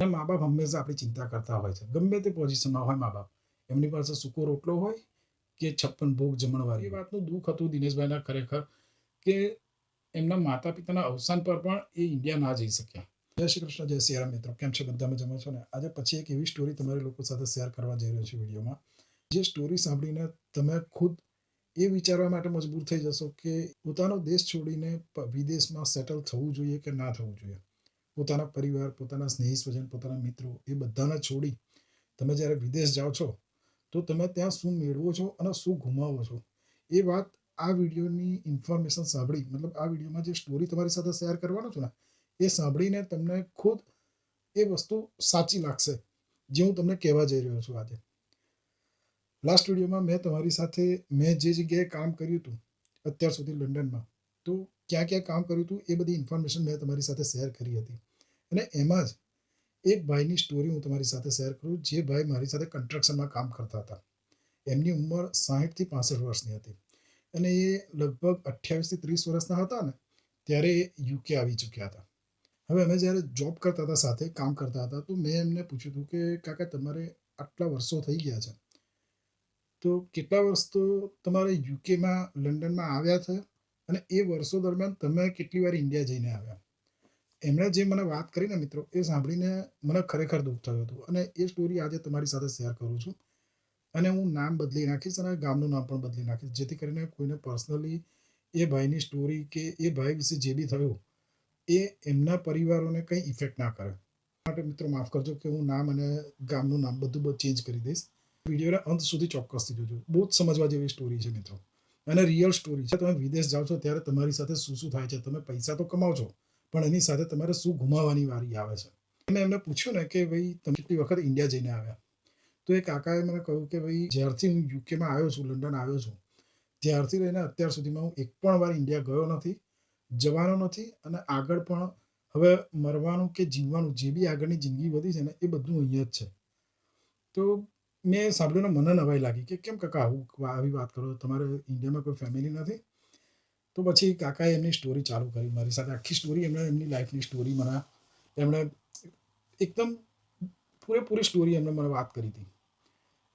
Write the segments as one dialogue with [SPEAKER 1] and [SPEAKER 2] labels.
[SPEAKER 1] અને મા બાપ હંમેશા આપણી ચિંતા કરતા હોય છે. ગમે તે પોઝિશનમાં હોય મા બાપ. એમની પાસે સૂકો રોટલો હોય કે છપ્પન ભોગ જમણવાર એ વાતનું દુઃખ હતું દિનેશભાઈના ખરેખર કે એમના માતા પિતાના અવસાન પર પણ એ ઇન્ડિયા ના જઈ શક્યા. જય શ્રી કૃષ્ણ, જય સિયારામ મિત્રો. કેમ છો? બધા મજામાં છો ને? આજે પછી એક એવી સ્ટોરી તમારી લોકો સાથે શેર કરવા જઈ રહ્યો છું વિડીયોમાં. જે સ્ટોરી સાંભળીને તમે ખુદ એ વિચારવા માટે મજબૂર થઈ જશો કે પોતાનો દેશ છોડીને વિદેશમાં સેટલ થવું જોઈએ કે ના થવું જોઈએ? પોતાના પરિવાર, પોતાના સ્નેહી સ્વજન પોતાના મિત્રો એ બધાને છોડી તમે જ્યારે વિદેશ જાઓ છો, તો તમે ત્યાં શું મેળવો છો અને શું ગુમાવો છો? એ વાત આ વિડીયોની ઇન્ફોર્મેશન સાંભળી, મતલબ આ વિડીયોમાં જે સ્ટોરી તમારી સાથે શેર કરવાનો છું ને, એ સાંભળીને તમને ખુદ એ વસ્તુ સાચી લાગશે, જે હું તમને કહેવા જઈ રહ્યો છું આજે. લાસ્ટ વિડીયોમાં મેં તમારી સાથે, મેં જે જગ્યાએ કામ કર્યું હતું, અત્યાર સુધી લંડનમાં તો ક્યાં ક્યાં કામ કર્યું હતું એ બધી ઇન્ફોર્મેશન મેં તમારી સાથે શેર કરી હતી. અને એમાં જ એક ભાઈની સ્ટોરી હું તમારી સાથે શેર કરું, જે ભાઈ મારી સાથે કન્સ્ટ્રક્શનમાં કામ કરતા હતા. એમની ઉંમર સાહીઠથી પાસઠ વર્ષની હતી. અને એ લગભગ અઠ્યાવીસથી ત્રીસ વર્ષના હતા ને, ત્યારે એ યુકે આવી ચૂક્યા હતા. હવે અમે જ્યારે જોબ કરતા હતા સાથે, કામ કરતા હતા, તો મેં એમને પૂછ્યું હતું કે, કાકા, તમારે આટલા વર્ષો થઈ ગયા છે. તો કેટલા વર્ષ તો તમારે યુકેમાં લંડનમાં આવ્યા છે? અને એ વર્ષો દરમિયાન તમે કેટલી વાર ઇન્ડિયા જઈને આવ્યા? એમણે જે મને વાત કરીને મિત્રો, એ સાંભળીને મને ખરેખર દુઃખ થયું હતું. અને એ સ્ટોરી આજે તમારી સાથે શેર કરું છું. અને હું નામ બદલી નાખીશ અને ગામનું નામ પણ બદલી નાખીશ, જેથી કરીને કોઈને પર્સનલી એ ભાઈની સ્ટોરી કે એ ભાઈ વિશે જે બી થયું, એ એમના પરિવારોને કંઈ ઇફેક્ટ ના કરે. માટે મિત્રો માફ કરજો કે હું નામ અને ગામનું નામ બધું બધું ચેન્જ કરી દઈશ. વિડીયોને અંત સુધી ચોક્કસથી જોજો. બહુ જ સમજવા જેવી સ્ટોરી છે મિત્રો. અને રિયલ સ્ટોરી છે. તમે વિદેશ જાઓ છો ત્યારે તમારી સાથે શું શું થાય છે? તમે પૈસા તો કમાવ છો પણ એની સાથે તમારે શું ગુમાવવાની વારી આવે છે? મેં એમને પૂછ્યું ને કે ભાઈ, તમે કેટલી વખત ઇન્ડિયા જઈને આવ્યા? તો એ કાકાએ મને કહ્યું કે, ભાઈ, જ્યારથી હું યુકેમાં આવ્યો છું, લંડન આવ્યો છું, ત્યારથી લઈને અત્યાર સુધીમાં હું એક પણ વાર ઇન્ડિયા ગયો નથી, જવાનો નથી અને આગળ પણ હવે મરવાનું કે જીવવાનું, જે બી આગળની જિંદગી વધી છે ને, એ બધું અહીંયા જ છે. તો મેં સાંભળ્યું મને નવાઈ લાગી કે, કેમ કાકા, આવું આવી વાત કરો? તમારે ઇન્ડિયામાં કોઈ ફેમિલી નથી? તો પછી કાકાએ એમની સ્ટોરી ચાલુ કરી મારી સાથે. આખી સ્ટોરી એમણે એમની લાઈફની સ્ટોરી મને એમણે એકદમ પૂરેપૂરી સ્ટોરી એમણે મને વાત કરી હતી.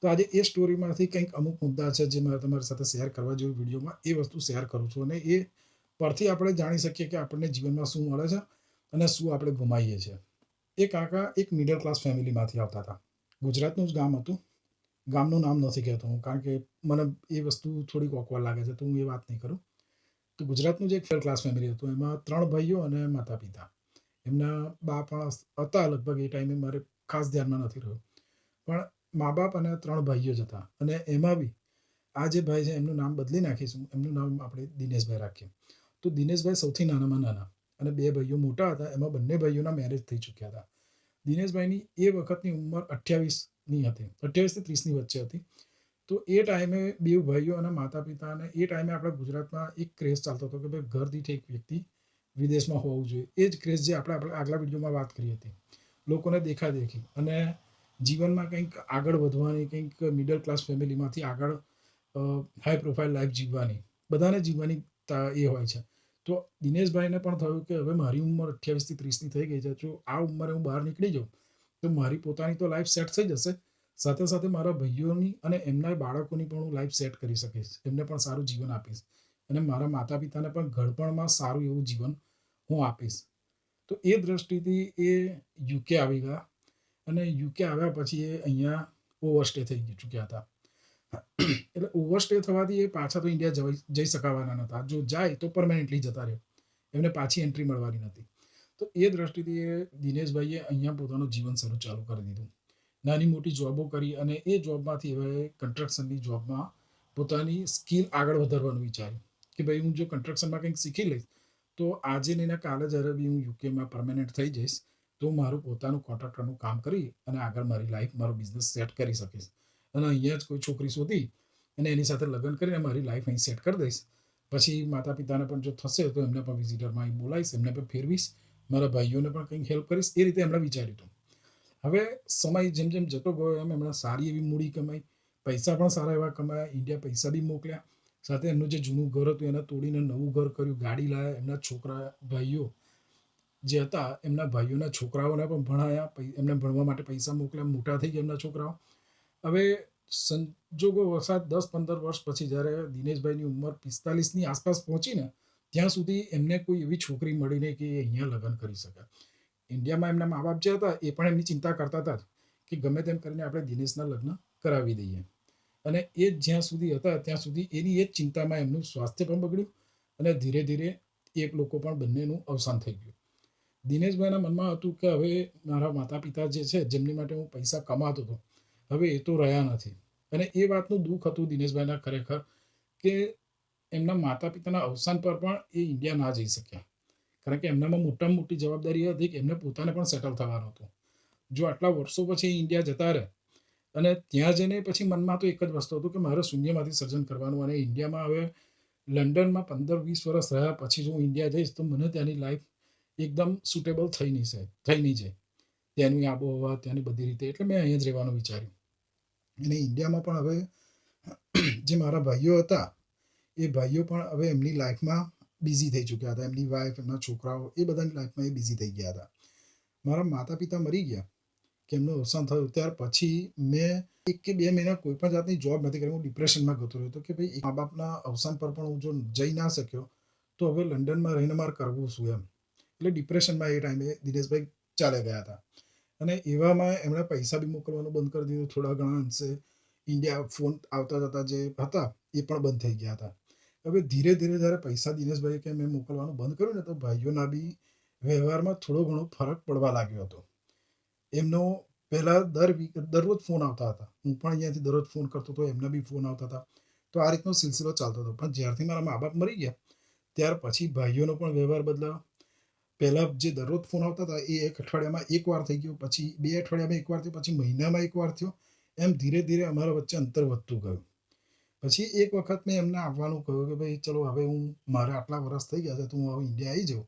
[SPEAKER 1] તો આજે એ સ્ટોરીમાંથી કંઈક અમુક મુદ્દા છે જે મારે તમારી સાથે શેર કરવા જેવું વિડીયોમાં એ વસ્તુ શેર કરું છું અને એ પરથી આપણે જાણી શકીએ કે આપણને જીવનમાં શું મળે છે અને શું આપણે ગુમાવીએ છીએ. એ કાકા એક મિડલ ક્લાસ ફેમિલીમાંથી આવતા હતા. ગુજરાતનું જ ગામ હતું. ગામનું નામ નથી કહેતો હું કારણ કે મને એ વસ્તુ થોડીક ઓકવર્ડ લાગે છે તો હું એ વાત નહીં કરું. તો ગુજરાતનું જે એક ફેર ક્લાસ ફેમિલી હતું. એમાં ત્રણ ભાઈઓ અને માતા પિતા એમના બા પણ હતા લગભગ એ ટાઈમે મારે ખાસ ધ્યાનમાં નથી રહ્યું. પણ મા બાપ અને ત્રણ ભાઈઓ જ હતા. અને એમાં બી આ જે ભાઈ છે, એમનું નામ બદલી નાખીશું. એમનું નામ આપણે દિનેશભાઈ રાખીએ. તો દિનેશભાઈ સૌથી નાનામાં નાના અને બે ભાઈઓ મોટા હતા. એમાં બંને ભાઈઓના મેરેજ થઈ ચૂક્યા હતા. દિનેશભાઈની એ વખતની ઉંમર અઠ્યાવીસની હતી. અઠ્યાવીસથી ત્રીસની વચ્ચે હતી. તો એ ટાઈમે બે ભાઈઓ અને માતા પિતાને એ ટાઈમે આપણા ગુજરાતમાં એક ક્રેઝ ચાલતો હતો કે ભાઈ ઘર દીઠ એક વ્યક્તિ વિદેશમાં હોવું જોઈએ. એ જ ક્રેઝ જે આપણે આપણે આગલા વિડીયોમાં વાત કરી હતી. લોકોને દેખા દેખી અને જીવનમાં કંઈક આગળ વધવાની, કંઈક મિડલ ક્લાસ ફેમિલીમાંથી આગળ હાઈ પ્રોફાઇલ લાઈફ જીવવાની. બધાને જીવવાની એ હોય છે. તો દિનેશભાઈને પણ થયું કે હવે મારી ઉંમર અઠ્યાવીસથી ત્રીસની થઈ ગઈ છે. જો આ ઉંમરે હું બહાર નીકળી જાઉં, તો મારી પોતાની તો લાઈફ સેટ થઈ જશે. સાથે સાથે મારા ભાઈઓની અને એમના બાળકોની પણ હું લાઈફ સેટ કરી શકીશ. એમને પણ સારું જીવન આપીશ. અને મારા માતા પિતાને પણ ઘડપણમાં સારું એવું જીવન હું આપીશ. તો એ દ્રષ્ટિથી એ યુકે આવી ગયા અને યુકે આવ્યા પછી એ અહીંયા ઓવરસ્ટે થઈ ચૂક્યા હતા. એટલે ઓવરસ્ટે થવાથી એ પાછા તો ઇન્ડિયા જઈ શકાવાના નહોતા. જો જાય તો પરમાનન્ટલી જતા રહે એમને પાછી એન્ટ્રી મળવાની નથી તો એ દ્રષ્ટિથી એ દિનેશભાઈએ અહીંયા પોતાનું જીવન શરૂ ચાલુ કરી દીધું. નાની મોટી જોબો કરી અને એ જોબમાંથી હવે કન્સ્ટ્રક્શનની જોબમાં પોતાની સ્કિલ આગળ વધારવાનું વિચાર્યું કે ભાઈ હું જો કન્સ્ટ્રક્શનમાં કંઈક શીખી લઈશ, તો આજે નહીં એના કાલે જ્યારે બી હું યુકેમાં પરમેનન્ટ થઈ જઈશ, તો મારું પોતાનું કોન્ટ્રાક્ટરનું કામ કરી અને આગળ મારી લાઈફ મારો બિઝનેસ સેટ કરી શકીશ. અને અહીંયા જ કોઈ છોકરી શોધી અને એની સાથે લગ્ન કરીને મારી લાઈફ અહીં સેટ કરી દઈશ. પછી માતા પિતાને પણ જો થશે તો એમને પણ વિઝિટરમાં અહીં બોલાવીશ, એમને પણ ફેરવીશ, મારા ભાઈઓને પણ કંઈક હેલ્પ કરીશ, એ રીતે એમણે વિચાર્યું હતું. હવે સમય જેમ જેમ જતો ગયો એમ એમણે સારી એવી મૂડી કમાઈ, પૈસા પણ સારા એવા કમાયા ઇન્ડિયા પૈસા બી મોકલ્યા. સાથે એમનું જે જૂનું ઘર હતું એને તોડીને નવું ઘર કર્યું, ગાડી લાવ્યા એમના છોકરા, ભાઈઓ જે હતા, એમના ભાઈઓના છોકરાઓને પણ ભણાયા એમને ભણવા માટે પૈસા મોકલ્યા, મોટા થઈ ગયા એમના છોકરાઓ. હવે સંજોગો વરસાદ દસ પંદર વર્ષ પછી જ્યારે દિનેશભાઈની ઉંમર પિસ્તાલીસની આસપાસ પહોંચીને ત્યાં સુધી એમને કોઈ એવી છોકરી મળી નહીં કે અહીંયા લગ્ન કરી શકે. ઇન્ડિયામાં એમના મા બાપ જે હતા, એ પણ એમની ચિંતા કરતા હતા કે ગમે તેમ કરીને આપણે દિનેશના લગ્ન કરાવી દઈએ. અને એ જ્યાં સુધી હતા, ત્યાં સુધી એની એ જ ચિંતામાં એમનું સ્વાસ્થ્ય પણ બગડ્યું અને ધીરે ધીરે એક લોકો પણ બંનેનું અવસાન થઈ ગયું. દિનેશભાઈના મનમાં હતું કે, હવે મારા માતા પિતા જે છે, જેમની માટે હું પૈસા કમાતો હતો, હવે એ તો રહ્યા નથી. અને એ વાતનું દુઃખ હતું દિનેશભાઈના ખરેખર કે એમના માતા પિતાના અવસાન પર પણ એ ઇન્ડિયા ના જઈ શક્યા. કારણ કે એમનામાં મોટામાં મોટી જવાબદારી હતી કે એમને પોતાને પણ સેટલ થવાનું હતું. જો આટલા વર્ષો પછી ઇન્ડિયા જતા રહે અને ત્યાં જઈને પછી મનમાં તો એક જ વસ્તુ હતું કે મારે શૂન્યમાંથી સર્જન કરવાનું અને ઇન્ડિયામાં હવે લંડનમાં પંદર વીસ વર્ષ રહ્યા પછી જો હું ઇન્ડિયા જઈશ તો મને ત્યાંની લાઈફ એકદમ સુટેબલ થઈ નહીં છે થઈ નહીં જાય. ત્યાંની આબોહવા, ત્યાંની બધી રીતે. એટલે મેં અહીંયા જ રહેવાનું વિચાર્યું. અને ઇન્ડિયામાં પણ હવે જે મારા ભાઈઓ હતા, એ ભાઈઓ પણ હવે એમની લાઈફમાં બિઝી થઈ ચૂક્યા હતા. એમની વાઈફ એમના છોકરાઓ, એ બધાની લાઈફમાં એ બિઝી થઈ ગયા હતા. મારા માતા પિતા મરી ગયા કે એમનું અવસાન થયું. ત્યાર પછી મેં એક કે બે મહિના કોઈ પણ જાતની જોબ નથી કરી. હું ડિપ્રેશનમાં ગતો રહ્યો હતો કે ભાઈ મા બાપના અવસાન પર પણ હું જો જઈ ના શક્યો, તો હવે લંડનમાં રહીને મારે કરવું શું એમ? એટલે ડિપ્રેશનમાં એ ટાઈમે દિનેશભાઈ ચાલે ગયા હતા. અને એવામાં એમણે પૈસા બી મોકલવાનું બંધ કરી દીધું. થોડા ઘણા અંશે ઇન્ડિયા ફોન આવતા જતા જે હતા, એ પણ બંધ થઈ ગયા હતા. હવે ધીરે ધીરે જ્યારે પૈસા દિનેશભાઈએ કે મેં મોકલવાનું બંધ કર્યું ને, તો ભાઈઓના બી વ્યવહારમાં થોડો ઘણો ફરક પડવા લાગ્યો હતો. એમનો પહેલાં દર વીક દરરોજ ફોન આવતા હતા. હું પણ અહીંયાથી દરરોજ ફોન કરતો હતો, એમના બી ફોન આવતા હતા. તો આ રીતનો સિલસિલો ચાલતો હતો. પણ જ્યારથી મારા મા બાપ મરી ગયા, ત્યાર પછી ભાઈઓનો પણ વ્યવહાર બદલાયો. પહેલાં જે દરરોજ ફોન આવતા હતા, એ એક અઠવાડિયામાં એક વાર થઈ ગયો, પછી બે અઠવાડિયામાં એક વાર થયો, પછી મહિનામાં એક વાર થયો. એમ ધીરે ધીરે અમારા વચ્ચે અંતર વધતું ગયું. પછી એક વખત મેં એમને આવવાનું કહ્યું કે ભાઈ, ચલો, હવે હું મારે આટલા વર્ષ થઈ ગયા છે, તો હું હવે ઇન્ડિયા આવી જાઉં.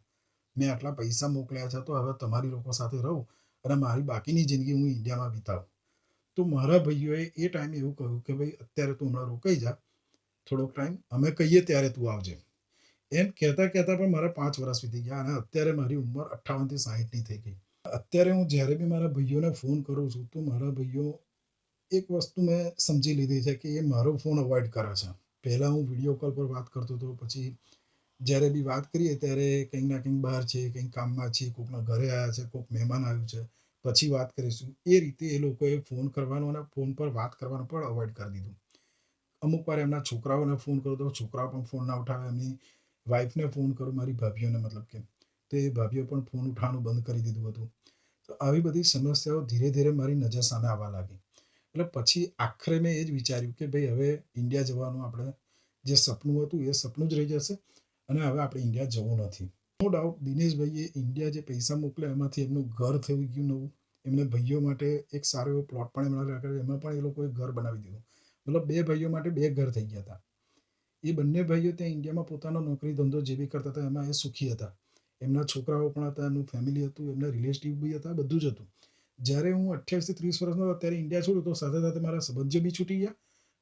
[SPEAKER 1] મેં આટલા પૈસા મોકલ્યા છે, તો હવે તમારી લોકો સાથે રહું અને મારી બાકીની જિંદગી હું ઇન્ડિયામાં વિતાવું. તો મારા ભાઈઓએ એ ટાઈમે એવું કહ્યું કે ભાઈ, અત્યારે તું હમણાં રોકાઈ જા. થોડોક ટાઈમ અમે કહીએ ત્યારે તું આવજે. એમ કહેતા કહેતા પણ મારા પાંચ વર્ષ વીતી ગયા અને અત્યારે મારી ઉંમર અઠ્ઠાવનથી સાહીઠની થઈ ગઈ. અત્યારે હું જ્યારે બી મારા ભાઈઓને ફોન કરું છું, તો મારા ભાઈઓ એક વસ્તુ મેં સમજી લીધી છે કે એ મારો ફોન અવોઇડ કરે છે. પહેલાં હું વીડિયો કોલ પર વાત કરતો હતો, પછી જ્યારે બી વાત કરીએ ત્યારે કંઈક ના કંઈક બહાર છે કંઈક કામમાં છે કોઈકના ઘરે આવ્યા છે કોઈક મહેમાન આવ્યું છે, પછી વાત કરીશું. એ રીતે એ લોકોએ ફોન કરવાનો અને ફોન પર વાત કરવાનો પણ અવોઇડ કરી દીધું. અમુક વાર એમના છોકરાઓને ફોન કરું તો છોકરાઓ પણ ફોન ના ઉઠાવે, એમની વાઈફને ફોન કરું, મારી ભાભીઓને મતલબ કે. તો એ ભાભીઓ પણ ફોન ઉઠાવવાનું બંધ કરી દીધું હતું. તો આવી બધી સમસ્યાઓ ધીરે ધીરે મારી નજર સામે આવવા લાગી. એટલે પછી આખરે મેં એ જ વિચાર્યું કે ભાઈ હવે ઇન્ડિયા જવાનું આપણે જે સપનું હતું એ સપનું જ રહી જશે અને હવે આપણે ઇન્ડિયા જવું નથી. નો ડાઉટ દિનેશભાઈએ ઇન્ડિયા જે પૈસા મોકલ્યા એમાંથી એમનું ઘર થઈ ગયું નવું. એમને ભાઈઓ માટે એક સારો એવો પ્લોટ પણ એમણે રાખ્યો. એમાં પણ એ લોકોએ ઘર બનાવી દીધું. મતલબ બે ભાઈઓ માટે બે ઘર થઈ ગયા હતા. એ બંને ભાઈઓ ત્યાં ઇન્ડિયામાં પોતાનો નોકરી ધંધો જે બી કરતા હતા એમાં એ સુખી હતા. એમના છોકરાઓ પણ હતા, એમનું ફેમિલી હતું, એમના રિલેટિવ બી હતા, બધું જ હતું. જ્યારે હું અઠ્યાવીસથી ત્રીસ વર્ષનો હતો, ત્યારે ઇન્ડિયા છોડ્યું તો સાથે સાથે મારા સંબંધીઓ બી છૂટી ગયા.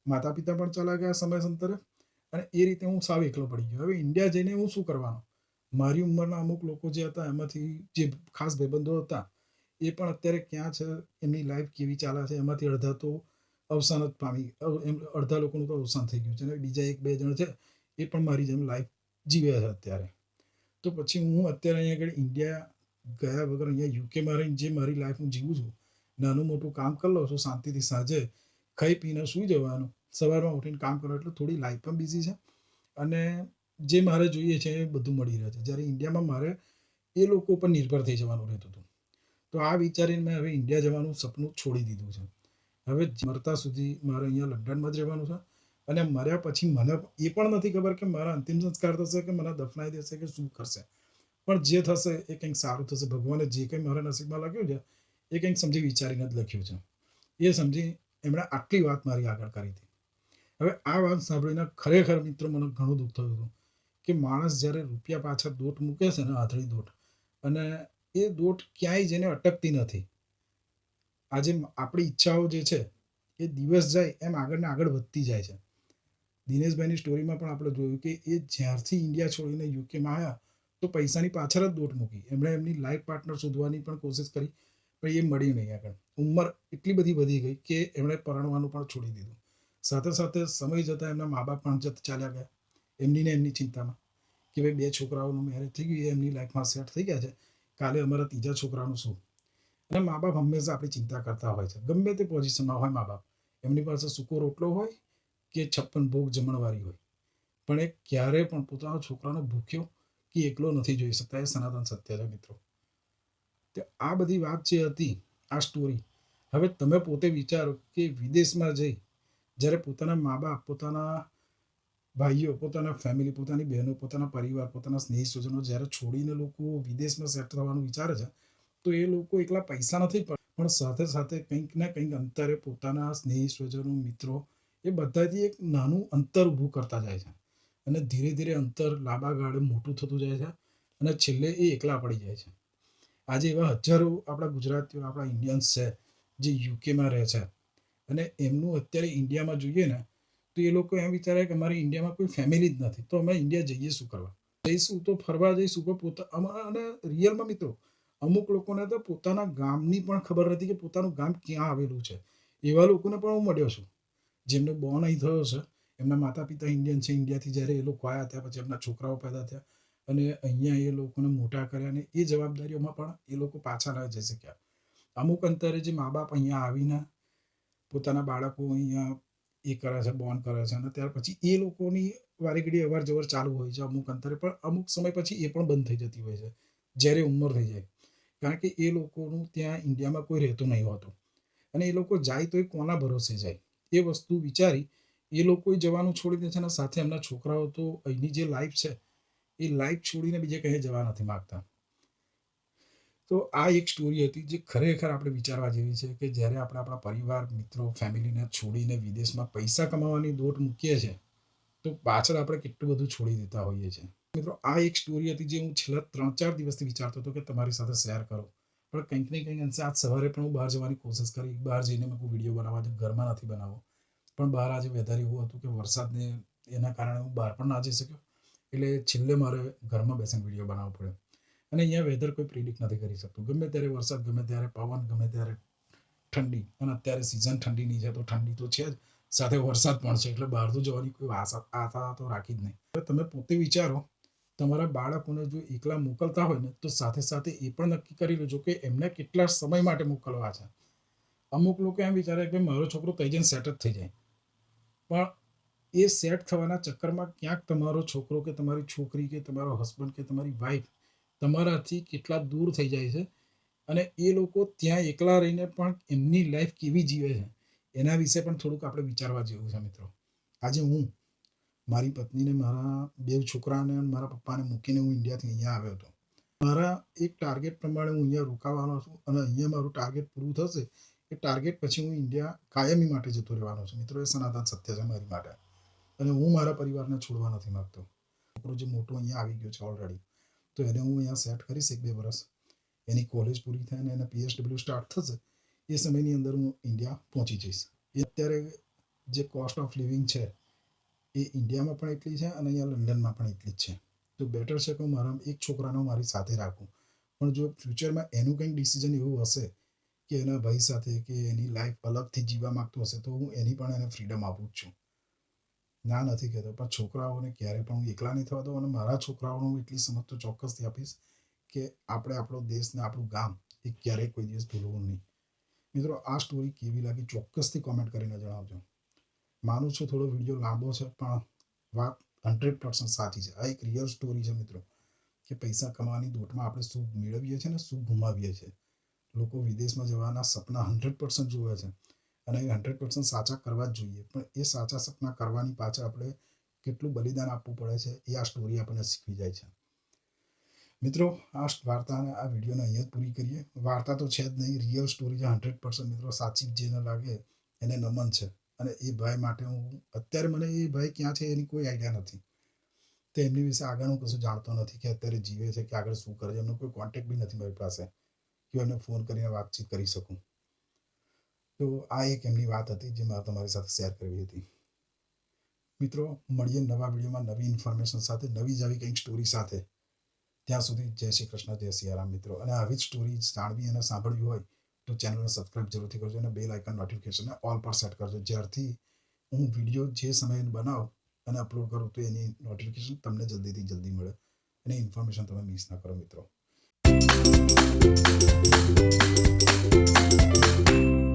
[SPEAKER 1] માતા પિતા પણ ચાલા ગયા સમય સમયાંતરે અને એ રીતે હું સાવ એકલો પડી ગયો. હવે ઇન્ડિયા જઈને હું શું કરવાનો? મારી ઉંમરના અમુક લોકો જે હતા, એમાંથી જે ખાસ ભાઈબંધો હતા, એ પણ અત્યારે ક્યાં છે, એમની લાઈફ કેવી ચાલે છે, એમાંથી અડધા તો અવસાન જ પામી એમ, અડધા લોકોનું તો અવસાન થઈ ગયું છે. અને બીજા એક બે જણ છે, એ પણ મારી જેમ લાઈફ જીવ્યા છે અત્યારે. તો પછી હું અત્યારે અહીંયા આગળ ઇન્ડિયા ગયા વગર અહીંયા યુકેમાં રહીને જે મારી લાઈફ હું જીવું છું, નાનું મોટું કામ કરી લઉં છું શાંતિથી સાંજે, ખાઈ પીને સૂઈ જવાનું, સવારમાં ઉઠીને કામ કરો એટલે થોડી લાઈફ પણ બિઝી છે. અને જે મારે જોઈએ છે એ બધું મળી રહે છે. જ્યારે ઇન્ડિયામાં મારે એ લોકો પર નિર્ભર થઈ જવાનું રહેતું હતું. તો આ વિચારીને મેં હવે ઇન્ડિયા જવાનું સપનું છોડી દીધું છે. હવે મરતા સુધી મારે અહીંયા લંડનમાં જ રહેવાનું છે. અને મર્યા પછી મને એ પણ નથી ખબર કે મારા અંતિમ સંસ્કાર થશે કે મને દફનાઈ દેશે કે શું કરશે. પણ જે થશે એ કંઈક સારું થશે. ભગવાને જે કંઈ મારા નસીબમાં લખ્યું છે, એ કંઈક સમજી વિચારીને જ લખ્યું છે. એ સમજી એમણે આટલી વાત મારી આગળ કરી હતી. હવે આ વાત સાંભળીને ખરેખર મિત્રો મને ઘણું દુઃખ થયું હતું કે માણસ જ્યારે રૂપિયા પાછળ દોટ મૂકે છે ને આંધળી દોટ, અને એ દોટ ક્યાંય જેને અટકતી નથી. આજે આપણી ઈચ્છાઓ જે છે, એ દિવસ જાય એમ આગળ ને આગળ વધતી જાય છે. દિનેશભાઈની સ્ટોરીમાં પણ આપણે જોયું કે એ જ્યારથી ઇન્ડિયા છોડીને યુકેમાં આવ્યા તો પૈસાની પાછળ જ દોટ મૂકી. એમણે એમની લાઈફ પાર્ટનર શોધવાની પણ કોશિશ કરી, પણ એ મળી નહીં આગળ. ઉંમર એટલી બધી વધી ગઈ કે એમણે પરણવાનું પણ છોડી દીધું. સાથે સાથે સમય જતાં એમના મા બાપ પણ જત ચાલ્યા ગયા. એમની ને એમની ચિંતામાં કે ભાઈ, બે છોકરાઓનું મેરેજ થઈ ગયું, એ એમની લાઈફમાં સેટ થઈ ગયા છે. કાલે અમારા ત્રીજા છોકરાનું શું? અને મા બાપ હંમેશા આપણી ચિંતા કરતા હોય છે. ગમે તે પોઝિશનમાં હોય મા બાપ એમની પાસે સૂકો રોટલો હોય કે છપ્પન ભોગ જમણવારી હોય. પણ એ ક્યારે પણ પોતાના છોકરાનો ભૂખ્યો કે એકલો નથી જોઈ શકતા, એ સનાતન સત્ય છે મિત્રો. તે આ બધી વાત જે હતી, આ સ્ટોરી હવે તમે પોતે વિચારો કે વિદેશમાં જઈ, જ્યારે પોતાના મા બાપ, પોતાના ભાઈઓ, પોતાના ફેમિલી પોતાની બહેનો, પોતાના પરિવાર, પોતાના સ્નેહી સ્વજનો જ્યારે છોડીને લોકો વિદેશમાં સેટ થવાનું વિચારે છે, તો એ લોકો એકલા પૈસા નથી પણ સાથે સાથે કંઈક ને કંઈક અંતરે પોતાના સ્નેહી સ્વજનો મિત્રો, એ બધાથી એક નાનું અંતર ઊભું કરતા જાય છે. અને ધીરે ધીરે અંતર લાંબા ગાળે મોટું થતું જાય છે અને છેલ્લે એ એકલા પડી જાય છે. આજે એવા હજારો આપણા ગુજરાતીઓ, આપણા ઇન્ડિયન્સ છે, જે યુકેમાં રહે છે. અને એમનું અત્યારે ઇન્ડિયામાં જોઈએ ને, તો એ લોકો એમ વિચારે કે અમારી ઇન્ડિયામાં કોઈ ફેમિલી જ નથી. તો અમે ઇન્ડિયા જઈએ શું કરવા? જઈશું તો ફરવા જઈશું, પણ પોતા અને રિયલમાં મિત્રો, અમુક લોકોને તો પોતાના ગામની પણ ખબર નથી કે પોતાનું ગામ ક્યાં આવેલું છે. એવા લોકોને પણ હું મળ્યો છું. જેમને બોર્ન અહીં થયો છે. એમના માતા પિતા ઇન્ડિયન છે ઇન્ડિયાથી જ્યારે એ લોકો આવ્યા ત્યાં પછી એમના છોકરાઓ પેદા થયા અને અહીંયા એ લોકોને મોટા કર્યા અને એ જવાબદારીઓમાં પણ એ લોકો પાછા ન જઈ શક્યા. અમુક અંતરે જે મા બાપ અહીંયા આવીને પોતાના બાળકો અહીંયા એ કરે છે બોર્ન કરે છે અને ત્યાર પછી એ લોકોની વારેઘડી અવાર જવર ચાલુ હોય છે અમુક અંતરે, પણ અમુક સમય પછી એ પણ બંધ થઈ જતી હોય છે, જ્યારે ઉંમર થઈ જાય. કારણ કે એ લોકોનું ત્યાં ઇન્ડિયામાં કોઈ રહેતું નહીં હોતું અને એ લોકો જાય તો એ કોના ભરોસે જાય? એ વસ્તુ વિચારી એ લોકો જવાનું છોડી દે છે અને સાથે એમના છોકરાઓ તો અહીંની જે લાઈફ છે, એ લાઈફ છોડીને બીજે કંઈ જવા નથી માગતા. તો આ એક સ્ટોરી હતી જે ખરેખર આપણે વિચારવા જેવી છે કે જ્યારે આપણે આપણા પરિવાર, મિત્રો ફેમિલીને છોડીને વિદેશમાં પૈસા કમાવાની દોટ મૂકીએ છીએ તો પાછળ આપણે કેટલું બધું છોડી દેતા હોઈએ છીએ. મિત્રો, આ એક સ્ટોરી હતી જે હું છેલ્લા ત્રણ ચાર દિવસથી વિચારતો હતો કે તમારી સાથે શેર કરું. પણ કંઈક ને કંઈક અંશે આજ સવારે પણ હું બહાર જવાની કોશિશ કરી, બહાર જઈને મેં કોઈ વીડિયો બનાવવા, ઘરમાં નથી બનાવવો. પણ બહાર આજે વેધર એવું હતું કે વરસાદને એના કારણે હું બહાર પણ ના જઈ શક્યો. એટલે છેલ્લે મારે ઘરમાં બેસીને વીડિયો બનાવવો પડ્યો. અને અહીંયા વેધર કોઈ પ્રિડિક્ટ નથી કરી શકતું. ગમે ત્યારે વરસાદ, ગમે ત્યારે પવન, ગમે ત્યારે ઠંડી. અને અત્યારે સિઝન ઠંડીની છે તો ઠંડી તો છે જ. સાથે વરસાદ પણ છે, એટલે બહાર તો જવાની કોઈ આશા તો રાખી જ નહીં. તમે પોતે વિચારો, તમારા બાળકોને જો એકલા મોકલતા હોય ને, તો સાથે સાથે એ પણ નક્કી કરી લેજો કે એમને કેટલા સમય માટે મોકલવા છે. અમુક લોકો એમ વિચારે કે મારો છોકરો તઈ જઈને સેટ જ થઈ જાય. પણ એ સેટ થવાના ચક્કરમાં ક્યાંક તમારો છોકરો કે તમારી છોકરી કે તમારો હસબન્ડ કે તમારી વાઈફ તમારાથી કેટલા દૂર થઈ જાય છે અને એ લોકો ત્યાં એકલા રહીને પણ એમની લાઈફ કેવી જીવે છે, એના વિશે પણ થોડુંક આપણે વિચારવા જેવું છે મિત્રો. આજે હું મારી પત્નીને, મારા બે છોકરાને અને મારા પપ્પાને મૂકીને હું ઇન્ડિયાથી અહીંયા આવ્યો હતો. મારા એક ટાર્ગેટ પ્રમાણે હું અહીંયા રોકાવાનો છું અને અહીંયા મારું ટાર્ગેટ પૂરું થશે એ ટાર્ગેટ પછી હું ઇન્ડિયા કાયમી માટે જતો રહેવાનો છું. મિત્રો, એ સનાતન સત્ય છે મારી માટે. અને હું મારા પરિવારને છોડવા નથી માગતો. છોકરો જે મોટો અહીંયા આવી ગયો છે ઓલરેડી તો એને હું અહીંયા સેટ કરીશ એક બે વર્ષ એની કોલેજ પૂરી થાય અને એને પીએચડબલ્યુ સ્ટાર્ટ થશે, એ સમયની અંદર હું ઇન્ડિયા પહોંચી જઈશ. એ અત્યારે જે કોસ્ટ ઓફ લિવિંગ છે, એ ઇન્ડિયામાં પણ એટલી છે અને અહીંયા લંડનમાં પણ એટલી જ છે. તો બેટર છે કે હું મારા એક છોકરાને મારી સાથે રાખું. પણ જો ફ્યુચરમાં એનું કંઈક ડિસિઝન એવું હશે કે એના ભાઈ સાથે કે એની લાઈફ અલગથી જીવવા માંગતો હશે, તો હું એની પણ એને ફ્રીડમ આપું જ છું. ના નથી કહેતો, પણ છોકરાઓને ક્યારે પણ હું એકલા નહીં થવા દઉં અને મારા છોકરાઓને હું એટલી સમજ તો ચોક્કસથી આપીશ કે આપણે આપણો દેશ ને આપણું ગામ એ ક્યારેય કોઈ દિવસ ભૂલવું નહીં. મિત્રો, આ સ્ટોરી કેવી લાગી ચોક્કસથી કોમેન્ટ કરીને જણાવજો. માનું છું થોડો વીડિયો લાંબો છે, પણ વાત હંડ્રેડ પર્સન્ટ સાચી છે. આ એક રિયલ સ્ટોરી છે મિત્રો, કે પૈસા કમાવાની દોટમાં આપણે શું મેળવીએ છીએ ને શું ગુમાવીએ છીએ. લોકો વિદેશમાં જવાના સપના હંડ્રેડ પર્સન્ટ જોવે છે અને એ હંડ્રેડ પર્સન્ટ સાચા કરવા જ જોઈએ. પણ એ સાચા સપના કરવાની પાછળ આપણે કેટલું બલિદાન આપવું પડે છે એ આ સ્ટોરી આપણને શીખવી જાય છે. મિત્રો, આ વાર્તાને આ વિડીયોને અહીંયા પૂરી કરીએ. વાર્તા તો છે જ નહીં રિયલ સ્ટોરી છે, હંડ્રેડ પર્સન્ટ મિત્રો. સાચી જેને લાગે એને નમન છે. અને એ ભાઈ માટે હું, અત્યારે મને એ ભાઈ ક્યાં છે એની કોઈ આઈડિયા નથી. તો એમની વિશે આગળ હું કશું જાણતો નથી કે અત્યારે જીવે છે કે આગળ શું કરે છે. એમનો કોઈ કોન્ટેક્ટ બી નથી મારી પાસે. એમને ફોન કરીને વાતચીત કરી શકું. તો આ એક એમની વાત હતી જે મારે તમારી સાથે શેર કરવી હતી. મિત્રો, મળીએ નવા વિડીયોમાં નવી ઇન્ફોર્મેશન સાથે, નવી જ આવી કંઈક સ્ટોરી સાથે. ત્યાં સુધી જય શ્રી કૃષ્ણ, જય સિયારામ મિત્રો. અને આવી જ સ્ટોરી જાણવી અને સાંભળવી હોય તો ચેનલને સબસ્ક્રાઇબ જરૂરથી કરજો અને બેલ આઇકન નોટિફિકેશનને ઓલ પર સેટ કરજો. જ્યારથી હું વીડિયો જે સમયે બનાવું અને અપલોડ કરું તો એની નોટિફિકેશન તમને જલ્દીથી જલ્દી મળે અને ઇન્ફોર્મેશન તમે મિસ ના કરો મિત્રો. どっちも。